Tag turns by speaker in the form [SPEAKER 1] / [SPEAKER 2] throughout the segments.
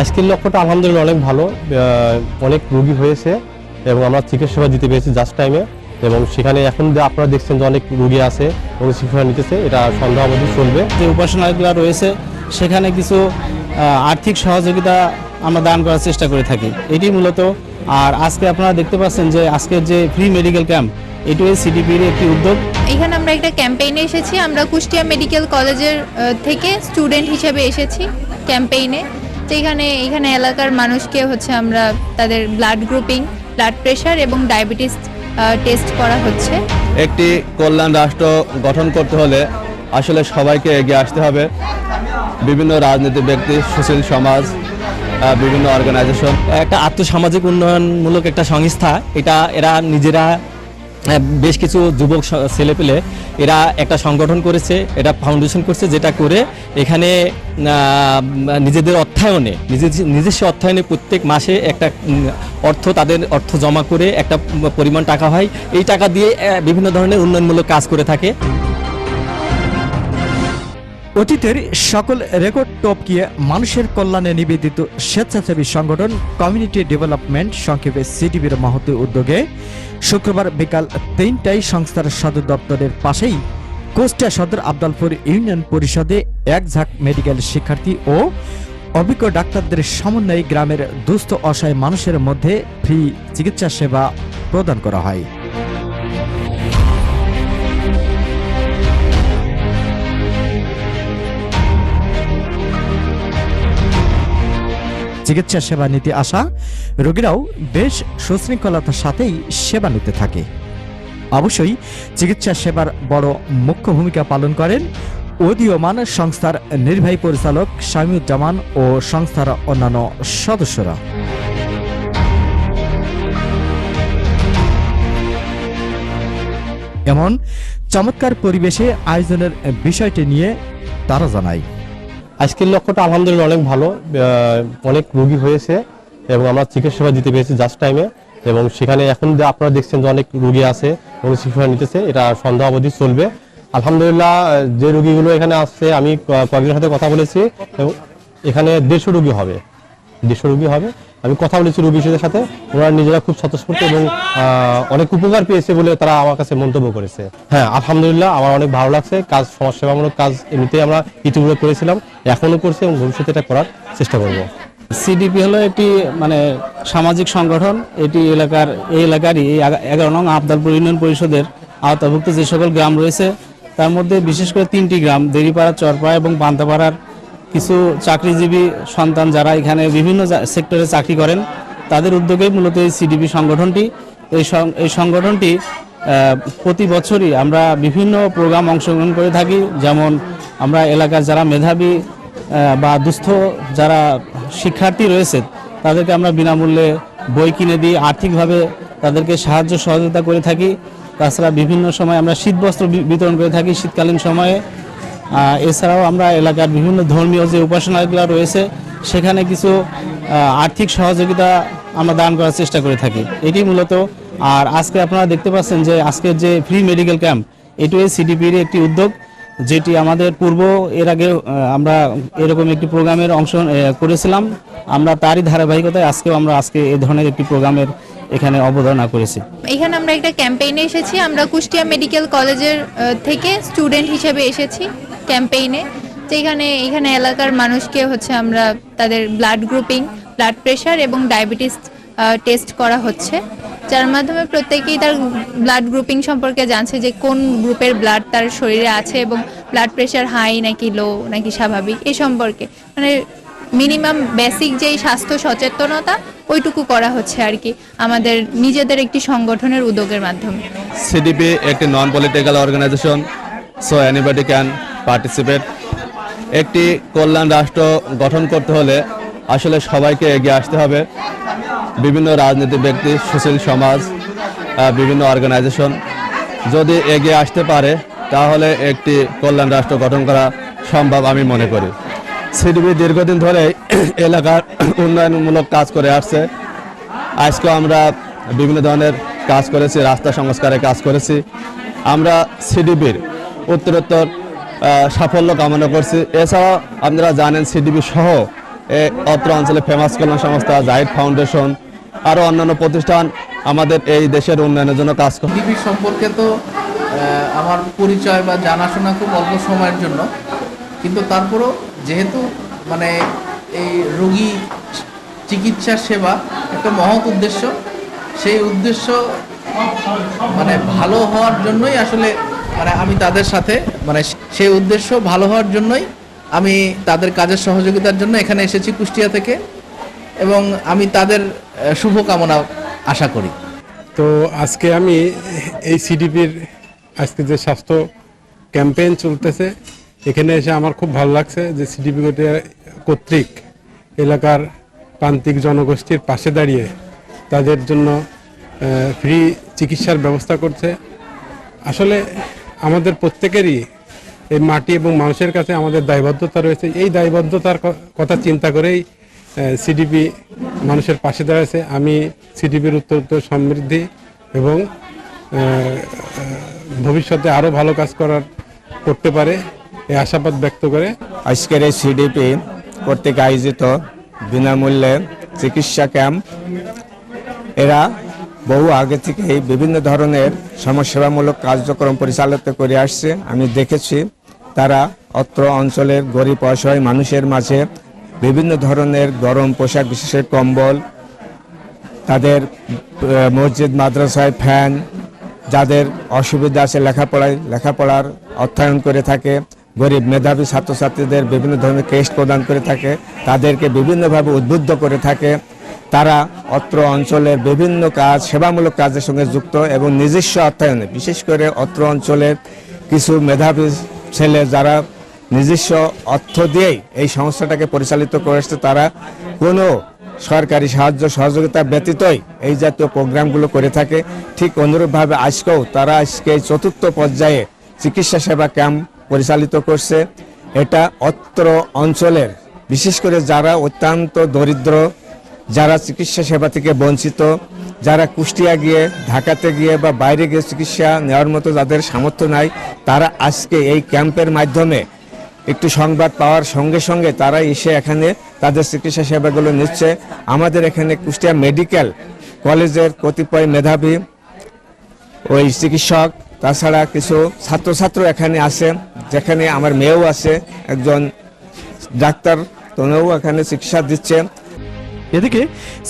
[SPEAKER 1] আজকের লক্ষ্যটা আলহামদুলিল্লাহ অনেক ভালো অনেক রোগী হয়েছে এবং আমরা চিকিৎসা সেবা দিতে পেরেছি জাস্ট টাইমে এবং সেখানে এখন যে আপনারা দেখছেন যে অনেক রোগী আছে এবং চিকিৎসা নিতেছে এটা সন্দেহ অবধি চলবে।
[SPEAKER 2] যে উপাসনালয়গুলো রয়েছে সেখানে কিছু আর্থিক সহযোগিতা আমরা দান করার চেষ্টা করে থাকি। এটি মূলত আর আজকে আপনারা দেখতে পাচ্ছেন যে আজকের যে ফ্রি মেডিকেল ক্যাম্প এটি সিডিপির একটি উদ্যোগ।
[SPEAKER 3] এখানে আমরা একটা ক্যাম্পেইনে এসেছি আমরা কুষ্টিয়া মেডিকেল কলেজের থেকে স্টুডেন্ট হিসেবে এসেছি ক্যাম্পেইনে তো এখানে এখানে এলাকার মানুষকে হচ্ছে আমরা তাদের ব্লাড গ্রুপিং ব্লাড প্রেশার এবং ডায়াবেটিস টেস্ট করা হচ্ছে।
[SPEAKER 4] একটি কল্যাণ রাষ্ট্র গঠন করতে হলে আসলে সবাইকে এগিয়ে আসতে হবে। বিভিন্ন রাজনৈতিক ব্যক্তি সুশীল সমাজ বিভিন্ন অর্গানাইজেশন
[SPEAKER 5] একটা আর্থসামাজিক উন্নয়নমূলক একটা সংস্থা। এটা এরা নিজেরা বেশ কিছু যুবক ছেলে ছেলেপেলে এরা একটা সংগঠন করেছে, এটা ফাউন্ডেশন করছে যেটা করে এখানে নিজেদের অর্থায়নে নিজে নিজস্ব অর্থায়নে প্রত্যেক মাসে একটা অর্থ তাদের অর্থ জমা করে একটা পরিমাণ টাকা হয়। এই টাকা দিয়ে বিভিন্ন ধরনের উন্নয়নমূলক কাজ করে থাকে।
[SPEAKER 6] অতীতের সকল রেকর্ড টপকিয়ে মানুষের কল্যাণে নিবেদিত স্বেচ্ছাসেবী সংগঠন কমিউনিটি ডেভেলপমেন্ট সংক্ষেপে সিডিবির মহতি উদ্যোগে শুক্রবার বিকাল তিনটায় সংস্থার সদর দপ্তরের পাশেই কুষ্টিয়া সদর আবদালপুর ইউনিয়ন পরিষদে এক ঝাঁক মেডিকেল শিক্ষার্থী ও অভিজ্ঞ ডাক্তারদের সমন্বয়ে গ্রামের দুস্থ অসহায় মানুষের মধ্যে ফ্রি চিকিৎসা সেবা প্রদান করা হয়। চিকিৎসা সেবা নিতে আসা রোগীরাও বেশ সুশৃঙ্খলতার সাথেই সেবা নিতে থাকে। অবশ্যই চিকিৎসা সেবার বড় মুখ্য ভূমিকা পালন করেন উদীয়মান সংস্থার নির্বাহী পরিচালক শামিউজ্জামান ও সংস্থার অন্যান্য সদস্যরা। এমন চমৎকার পরিবেশে আয়োজনের বিষয়টি নিয়ে তারা জানায়।
[SPEAKER 1] আজকের লক্ষ্যটা আলহামদুলিল্লাহ অনেক ভালো অনেক রুগী হয়েছে এবং আমরা চিকিৎসা দিতে পেরেছি জাস্ট টাইমে এবং সেখানে এখন যে আপনারা দেখছেন যে অনেক রুগী আছে এবং চিকিৎসা নিতেছে, এটা সন্দেহ অবধি চলবে। আলহামদুলিল্লাহ যে রুগীগুলো এখানে আসছে, আমি কয়েকজনের সাথে কথা বলেছি এবং এখানে দেড়শো রুগী হবে। দেড়শো রুগী হবে। আমি কথা বলেছি রোগীদের সাথে। ওরা নিজেরা খুব স্বতঃস্ফূর্ত এবং অনেক উপকার পেয়েছে বলে তারা আমার কাছে মন্তব্য করেছে। হ্যাঁ আলহামদুলিল্লাহ, আমার অনেক ভালো লাগছে। কাজ, সমাজসেবামূলক কাজ এমনিতেই আমরা ইতিপূর্বে করেছিলাম এখনও করছি এবং ভবিষ্যতে এটা করার চেষ্টা করব।
[SPEAKER 2] সিডিপি হলো একটি মানে সামাজিক সংগঠন। এটি এলাকার, এই এলাকারই, এই এগারো নং আবদালপুর ইউনিয়ন পরিষদের আওতাভুক্ত যে সকল গ্রাম রয়েছে, তার মধ্যে বিশেষ করে তিনটি গ্রাম, দেরিপাড়া, চরপাড়া এবং পান্তাপাড়ার কিছু চাকরিজীবী সন্তান যারা এখানে বিভিন্ন সেক্টরে চাকরি করেন, তাদের উদ্যোগেই মূলত এই সিডিপি সংগঠনটি। এই এই সংগঠনটি প্রতি বছরই আমরা বিভিন্ন প্রোগ্রাম অংশগ্রহণ করে থাকি। যেমন আমরা এলাকার যারা মেধাবী বা দুস্থ যারা শিক্ষার্থী রয়েছে, তাদেরকে আমরা বিনামূল্যে বই কিনে দিই, আর্থিকভাবে তাদেরকে সাহায্য সহযোগিতা করে থাকি। তাছাড়া বিভিন্ন সময় আমরা শীতবস্ত্র বিতরণ করে থাকি শীতকালীন সময়ে। এছাড়াও আমরা এলাকার বিভিন্ন ধর্মীয় যে উপাসনাগুলো রয়েছে, সেখানে কিছু আর্থিক সহযোগিতা আমরা দান করার চেষ্টা করে থাকি। এটি মূলত, আর আজকে আপনারা দেখতে পাচ্ছেন যে আজকের যে ফ্রি মেডিকেল ক্যাম্প এটি সিডিপির একটি উদ্যোগ, যেটি আমাদের পূর্ব, এর আগে আমরা এরকম একটি প্রোগ্রামের অংশ করেছিলাম। আমরা তারই ধারাবাহিকতায় আজকেও আমরা আজকে এ ধরনের একটি প্রোগ্রামের এখানে অবদানা করেছি।
[SPEAKER 3] এখানে আমরা একটা ক্যাম্পেইনে এসেছি, আমরা কুষ্টিয়া মেডিকেল কলেজের থেকে স্টুডেন্ট হিসেবে এসেছি। ক্যাম্পেইনে যেখানে এখানে এলাকার মানুষকে হচ্ছে আমরা তাদের ব্লাড গ্রুপিং ব্লাড প্রেশার এবং ডায়াবেটিস টেস্ট করা হচ্ছে। যার মাধ্যমে প্রত্যেকেই তার ব্লাড গ্রুপিং সম্পর্কে জানছে যে কোন গ্রুপের ব্লাড তার শরীরে আছে এবং ব্লাড প্রেশার হাই নাকি লো নাকি স্বাভাবিক, এ সম্পর্কে। মানে মিনিমাম বেসিক যেই স্বাস্থ্য সচেতনতা, ওইটুকু করা হচ্ছে আর কি, আমাদের নিজেদের একটি সংগঠনের উদ্যোগের মাধ্যমে।
[SPEAKER 4] সিডিপি একটি non political organisation so anybody can participate একটি কল্যাণ রাষ্ট্র গঠন করতে হলে আসলে সবাইকে এগিয়ে আসতে হবে। বিভিন্ন রাজনৈতিক ব্যক্তি, সুশীল সমাজ বিভিন্ন অর্গানাইজেশন যদি এগিয়ে আসতে পারে, তাহলে একটি কল্যাণ রাষ্ট্র গঠন করা সম্ভব আমি মনে করি। সিডিপি দীর্ঘদিন ধরে এলাকার উন্নয়নমূলক কাজ করে আসছে। আজকে আমরা বিভিন্ন ধরনের কাজ করেছি, রাস্তা সংস্কারে কাজ করেছি। আমরা সিডিবির উত্তরোত্তর সাফল্য কামনা করছি। এছাড়াও আপনারা জানেন সিডিবি সহ অত্র অঞ্চলে ফেমাস কল্যাণ সংস্থা, জাহিদ ফাউন্ডেশন আরও অন্যান্য প্রতিষ্ঠান আমাদের এই দেশের উন্নয়নের জন্য কাজ করে।
[SPEAKER 7] ডিবি সম্পর্কে তো আমার পরিচয় বা জানাশোনা খুব অল্প সময়ের জন্য। কিন্তু তারপরও যেহেতু মানে এই রোগী চিকিৎসা সেবা একটা মহৎ উদ্দেশ্য, সেই উদ্দেশ্য মানে ভালো হওয়ার জন্যই আসলে মানে আমি তাদের সাথে মানে সেই উদ্দেশ্য ভালো হওয়ার জন্যই আমি তাদের কাজের সহযোগিতার জন্য এখানে এসেছি কুষ্টিয়া থেকে এবং আমি তাদের শুভকামনা আশা করি।
[SPEAKER 8] তো আজকে আমি এই সিডিপির আজকে যে স্বাস্থ্য ক্যাম্পেইন চলতেছে, এখানে এসে আমার খুব ভালো লাগছে যে সিডিপি কর্তৃক এলাকার প্রান্তিক জনগোষ্ঠীর পাশে দাঁড়িয়ে তাদের জন্য ফ্রি চিকিৎসার ব্যবস্থা করছে। আসলে আমাদের প্রত্যেকেরই এই মাটি এবং মানুষের কাছে আমাদের দায়বদ্ধতা রয়েছে। এই দায়বদ্ধতার কথা চিন্তা করেই সিডিপি মানুষের পাশে দাঁড়াচ্ছে আমি সিডিপির উত্তর সমৃদ্ধি এবং ভবিষ্যতে আরও ভালো কাজ করার করতে পারে এই আশাবাদ ব্যক্ত করে।
[SPEAKER 9] আজকের এই সিডিপি কর্তৃক আয়োজিত বিনামূল্যে চিকিৎসা ক্যাম্প, এরা বহু আগে থেকেই বিভিন্ন ধরনের সমাজসেবামূলক কার্যক্রম পরিচালিত করে আসছে। আমি দেখেছি তারা অত্র অঞ্চলের গরিব অসহায় মানুষের মাঝে বিভিন্ন ধরনের গরম পোশাক, বিশেষ কম্বল, তাদের মসজিদ, মাদ্রাসায় ফ্যান, যাদের অসুবিধা আছে লেখাপড়ায়, লেখাপড়ার অর্থায়ন করে থাকে, গরিব মেধাবী ছাত্রছাত্রীদের বিভিন্ন ধরনের টেস্ট প্রদান করে থাকে, তাদেরকে বিভিন্নভাবে উদ্বুদ্ধ করে থাকে। তারা অত্র অঞ্চলের বিভিন্ন কাজ, সেবামূলক কাজের সঙ্গে যুক্ত এবং নিজস্ব অর্থায়নে, বিশেষ করে অত্র অঞ্চলের কিছু মেধাবী ছেলে যারা নিজস্ব অর্থ দিয়েই এই সংস্থাটাকে পরিচালিত করে তারা কোনো সরকারি সাহায্য, সহযোগিতা ব্যতীতই এই জাতীয় প্রোগ্রামগুলো করে থাকে। ঠিক অনুরূপভাবে আজকেও তারা আজকে চতুর্থ পর্যায়ে চিকিৎসা সেবা ক্যাম্প পরিচালিত করছে। এটা অত্র অঞ্চলের, বিশেষ করে যারা অত্যন্ত দরিদ্র যারা চিকিৎসা সেবা থেকে বঞ্চিত, যারা কুষ্টিয়া গিয়ে, ঢাকাতে গিয়ে বা বাইরে গিয়ে চিকিৎসা নেওয়ার মতো যাদের সামর্থ্য নাই, তারা আজকে এই ক্যাম্পের মাধ্যমে একটু সংবাদ পাওয়ার সঙ্গে সঙ্গে তারা এসে এখানে তাদের চিকিৎসা সেবাগুলো নিচ্ছে। আমাদের এখানে কুষ্টিয়া মেডিকেল কলেজের কতিপয় মেধাবী ওই চিকিৎসক, তাছাড়া কিছু ছাত্রছাত্র এখানে আছে, যেখানে আমার মেয়েও আছে, একজন ডাক্তার তনুও এখানে চিকিৎসা দিচ্ছে।
[SPEAKER 6] এদিকে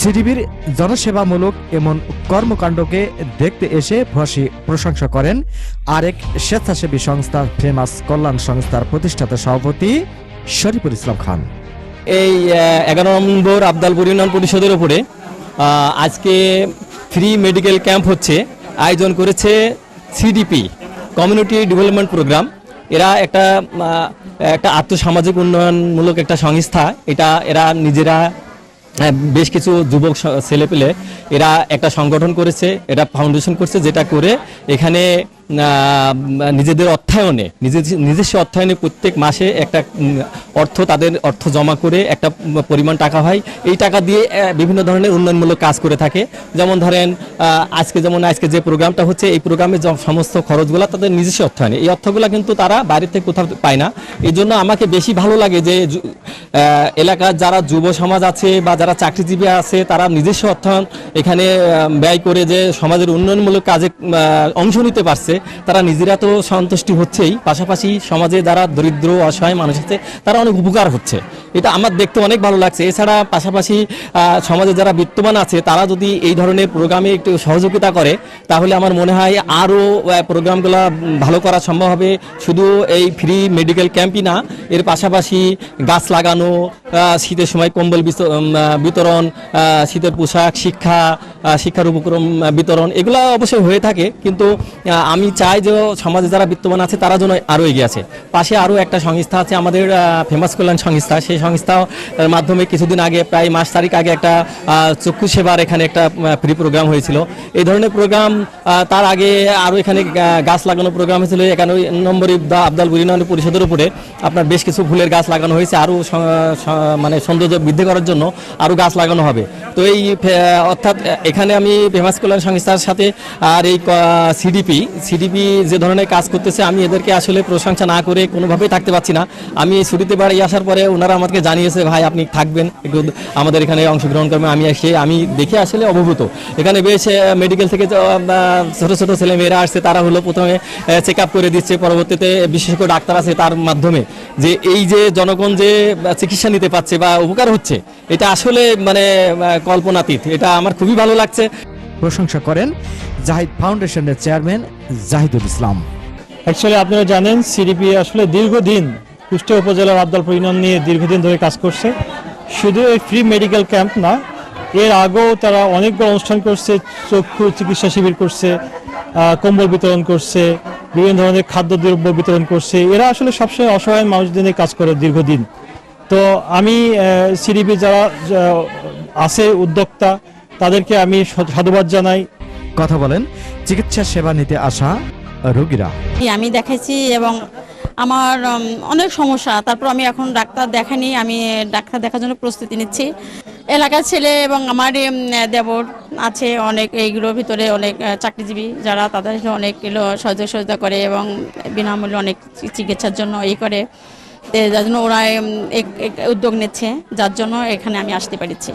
[SPEAKER 6] সিডিবির জনসেবামূলক এমন কর্মকাণ্ডকে দেখতে এসে ভসি প্রশংসা করেন আরেক স্বেচ্ছাসেবী সংস্থা ফেমাস কল্যাণ সংস্থার প্রতিষ্ঠাতা সভাপতি শরীফুল ইসলাম খান।
[SPEAKER 5] এই এগারো নম্বর আবদালপুর ইউনিয়ন পরিষদের উপরে আজকে ফ্রি মেডিকেল ক্যাম্প হচ্ছে, আয়োজন করেছে সিডিপি, কমিউনিটি ডেভেলপমেন্ট প্রোগ্রাম। এরা একটা একটা আর্থসামাজিক উন্নয়নমূলক একটা সংস্থা, এটা এরা নিজেরা বেশ কিছু যুবক ছেলেপেলে এরা একটা সংগঠন করেছে এটা ফাউন্ডেশন করছে যেটা করে এখানে নিজেদের অর্থায়নে নিজস্ব অর্থায়নে প্রত্যেক মাসে একটা অর্থ তাদের অর্থ জমা করে একটা পরিমাণ টাকা হয়। এই টাকা দিয়ে বিভিন্ন ধরনের উন্নয়নমূলক কাজ করে থাকে। যেমন ধরেন আজকে যেমন আজকে যে প্রোগ্রামটা হচ্ছে, এই প্রোগ্রামের যে, সমস্ত খরচগুলো তাদের নিজস্ব অর্থায়নে। এই অর্থগুলো কিন্তু তারা বাইরে থেকে কোথাও পায় না। এই জন্য আমাকে বেশি ভালো লাগে যে এলাকার যারা যুব সমাজ আছে বা যারা চাকরিজীবী আছে, তারা নিজস্ব অর্থায়ন এখানে ব্যয় করে যে সমাজের উন্নয়নমূলক কাজে অংশ নিতে পারছে। তারা নিজেরা তো সন্তুষ্টি হচ্ছেই, পাশাপাশি সমাজে যারা দরিদ্র, অসহায় মানুষ আছে, তারা অনেক উপকার হচ্ছে। এটা আমার দেখতে অনেক ভালো লাগছে। এছাড়া পাশাপাশি সমাজে যারা বিত্তমান আছে, তারা যদি এই ধরনের প্রোগ্রামে একটু সহযোগিতা করে, তাহলে আমার মনে হয় আরও প্রোগ্রামগুলো ভালো করা সম্ভব হবে। শুধু এই ফ্রি মেডিকেল ক্যাম্পই না, এর পাশাপাশি গাছ লাগানো শীতের সময় কম্বল বিতরণ শীতের পোশাক, শিক্ষা শিক্ষার উপক্রম বিতরণ, এগুলো অবশ্যই হয়ে থাকে। কিন্তু আমি চাই যে সমাজে যারা বিত্তমান আছে, তারা যেন আরও এগিয়ে আছে পাশে আরও একটা সংস্থা আছে, আমাদের ফেমাস কল্যাণ সংস্থা। সেই সংস্থার মাধ্যমে কিছুদিন আগে, প্রায় মাস তারিখ আগে একটা চক্ষু সেবার এখানে একটা ফ্রি প্রোগ্রাম হয়েছিল। এই ধরনের প্রোগ্রাম তার আগে আরও এখানে গাছ লাগানো প্রোগ্রাম হয়েছিল এখানে ওই নম্বর আবদাল বুরিনান পরিষদের উপরে। আপনার বেশ কিছু ফুলের গাছ লাগানো হয়েছে। আরও মানে সৌন্দর্য বৃদ্ধি করার জন্য আরও গাছ লাগানো হবে। তো এই অর্থাৎ এখানে আমি ফেমাস কল্যাণ সংস্থার সাথে আর এই সিডিপি সিডিপি যে ধরনের কাজ করতেছে, আমি এদেরকে আসলে প্রশংসা না করে কোনোভাবেই থাকতে পারছি না। আমি ছুটিতে বাড়ি আসার পরে ওনারা আমাকে জানিয়েছে, ভাই, আপনি থাকবেন, একটু আমাদের এখানে অংশগ্রহণ করবেন। আমি এসে, আমি দেখে আসলে অবভূত। এখানে বেশ মেডিকেল থেকে ছোটো ছোটো ছোট ছোট ছেলে মেয়েরা আসছে, তারা হলো প্রথমে চেক আপ করে দিচ্ছে। পরবর্তীতে বিশেষ করে ডাক্তার আছে তার মাধ্যমে। যে এই যে জনগণ যে চিকিৎসা নিতে পারছে বা, উপকার হচ্ছে, এটা আসলে মানে কল্পনাতীত। এটা আমার খুবই ভালো লাগছে।
[SPEAKER 6] প্রশংসা করেন জাহিদ ফাউন্ডেশনের চেয়ারম্যান জাহিদুল ইসলাম।
[SPEAKER 10] অ্যাকচুয়ালি আপনারা জানেন সিডিপি আসলে দীর্ঘদিন কুষ্টিয়া উপজেলার আবদালপুর ইউনিয়ন নিয়ে দীর্ঘদিন ধরে কাজ করছে। শুধু এই ফ্রি মেডিকেল ক্যাম্প না এর আগেও তারা অনেকগুলো অনুষ্ঠান করছে চক্ষু চিকিৎসা শিবির করছে কম্বল বিতরণ করছে বিভিন্ন ধরনের খাদ্যদ্রব্য বিতরণ করছে। এরা আসলে সবসময় অসহায় মানুষদের নিয়ে কাজ করে দীর্ঘদিন। তো আমি সিডিপি যারা আছে উদ্যোক্তা তাদেরকে আমি সাধুবাদ জানাই।
[SPEAKER 6] কথা বলেন চিকিৎসা সেবা নিতে আসা রোগীরা।
[SPEAKER 11] আমি দেখাইছি এবং আমার অনেক সমস্যা। তারপর আমি এখন ডাক্তার দেখানি আমি ডাক্তার দেখার জন্য প্রস্তুতি নিচ্ছি। এলাকার ছেলে এবং আমার দেবর আছে অনেক এইগুলোর ভিতরে অনেক চাকরিজীবী যারা তাদের অনেক এগুলো সহযোগ সহযোগিতা করে এবং বিনামূল্যে অনেক চিকিৎসার জন্য এই করে। যার জন্য ওরা এক- এক উদ্যোগ নিচ্ছে যার জন্য এখানে আমি আসতে পেরেছি।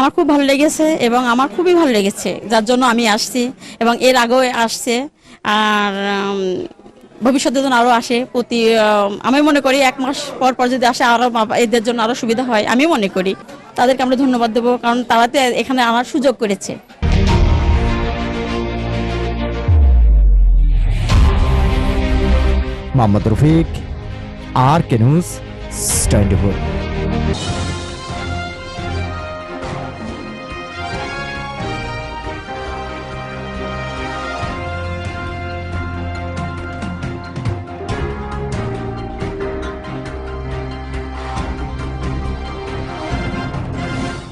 [SPEAKER 11] আমার খুব ভালো লেগেছে এবং আমার খুবই ভালো লেগেছে, যার জন্য আমি আসছি এবং এর আগেও আসছে। আর ভবিষ্যতে যেন আরও আসে, প্রতি আমি মনে করি এক মাস পর পর যদি আসে আরও এদের জন্য আরও সুবিধা হয়, আমি মনে করি। তাদেরকে আমরা ধন্যবাদ দেবো, কারণ তারা তো এখানে আমার সুযোগ করেছে।
[SPEAKER 6] Mohammad Rafiq, R K news twenty